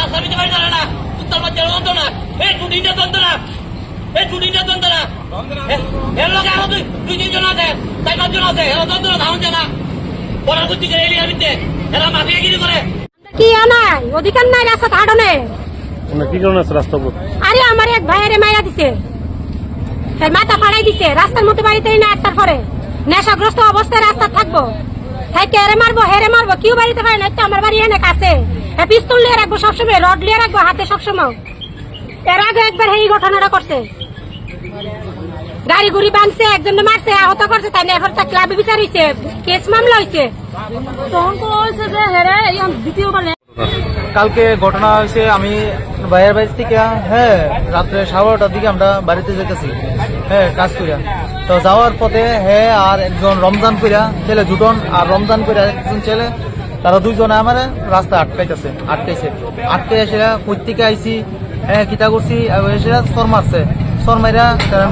রাস্তা দিতে পারি না। উত্তর বাচ্চার দ্বন্দ্ব না এই ছুটিটা দ্বন্দ্ব না এই ছুটিটা দ্বন্দ্ব না। এর লোক আরও দুই দুই তিনজন আছে চার পাঁচজন আছে এরা দ্বন্দ্ব না ধারণ জানা। পড়ার করতে গেলে এলিয়ার ভিতরে এরা মাফিয়াগিরি করে। কি নাই? অধিকার নাই রাস্তা হাঁটনে কি কারণে আছে রাস্তা উপর? আরে আমার এক ভাইয়েরে মাইয়া দিছে। তার মাথা ফাড়াই দিছে রাস্তার মতো বাড়িতেই না একটার পরে। নেশাগ্রস্ত অবস্থায় রাস্তা থাকব। থাইকে হেরে মারবো হেরে মারবো, কেউ বাড়িতে পারে না তো আমার বাড়ি এনে কাছে। হ্যাঁ পিস্তল নিয়ে রাখব সবসময়, রড নিয়ে রাখব হাতে সবসময়। এর আগে একবার এই ঘটনাটা করছে। গাড়ি গুড়ি বাঁধছে একজন মারছে, আহত করছে, তাই এখন তা ক্লাবে বিচার হয়েছে কেস মামলা হয়েছে তখন তো হয়েছে যে হেরে দ্বিতীয়বার কালকে ঘটনা হয়েছে আমি ভাইয়ের বাড়ি থেকে হ্যাঁ রাত্রে সাড়ে বারোটার দিকে আমরা বাড়িতে যেতেছি। হ্যাঁ কাজ করিয়া তো যাওয়ার পথে হে আর একজন রমজান কইরা ছেলে দুজন আর রমজান কইরা একজন ছেলে, তারা দুইজনে আমার রাস্তা আটকাইতেছে, আটকাইছে। আটকে এসে কই থেকে আইছি হ্যাঁ কিতা করছি এসে সর মারছে। সর মাইরা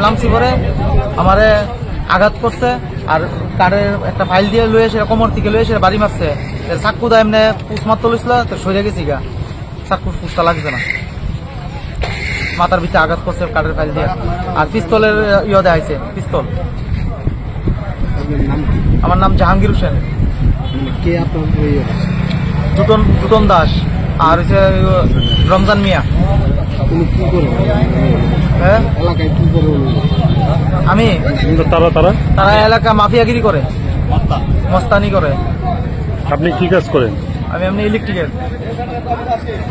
লামছি পরে, আমারে আঘাত করছে, আর কারের একটা ফাইল দিয়ে লয়ে এসে কোমর থেকে লয়ে এসে বাড়ি মারছে। চাক্কু দা এমনি পুষ মারতে লইছিল, তো সরে গেছি গা। চাক্কু পুষটা লাগছে না। মাথার ভিতরে আঘাত করছে কাঠের ফাইল দিয়ে। আর পিস্তলের ইয়ে দেখাইছে পিস্তল। আমার নাম জাহাঙ্গীর হোসেন। কে আপনার দুটন দুটন দাস। আর হচ্ছে রমজান মিয়া। হ্যাঁ? আমি? তারা তারা? তারা এলাকা মাফিয়াগিরি করে। মস্তানি। করে। আপনি কি কাজ করেন? আমি এমনি ইলেকট্রিকের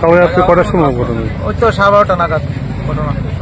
তাহলে আপনি কটার সময় ঘটনা ওই তো সাড়ে বারোটা নাগাদ। ঘটনা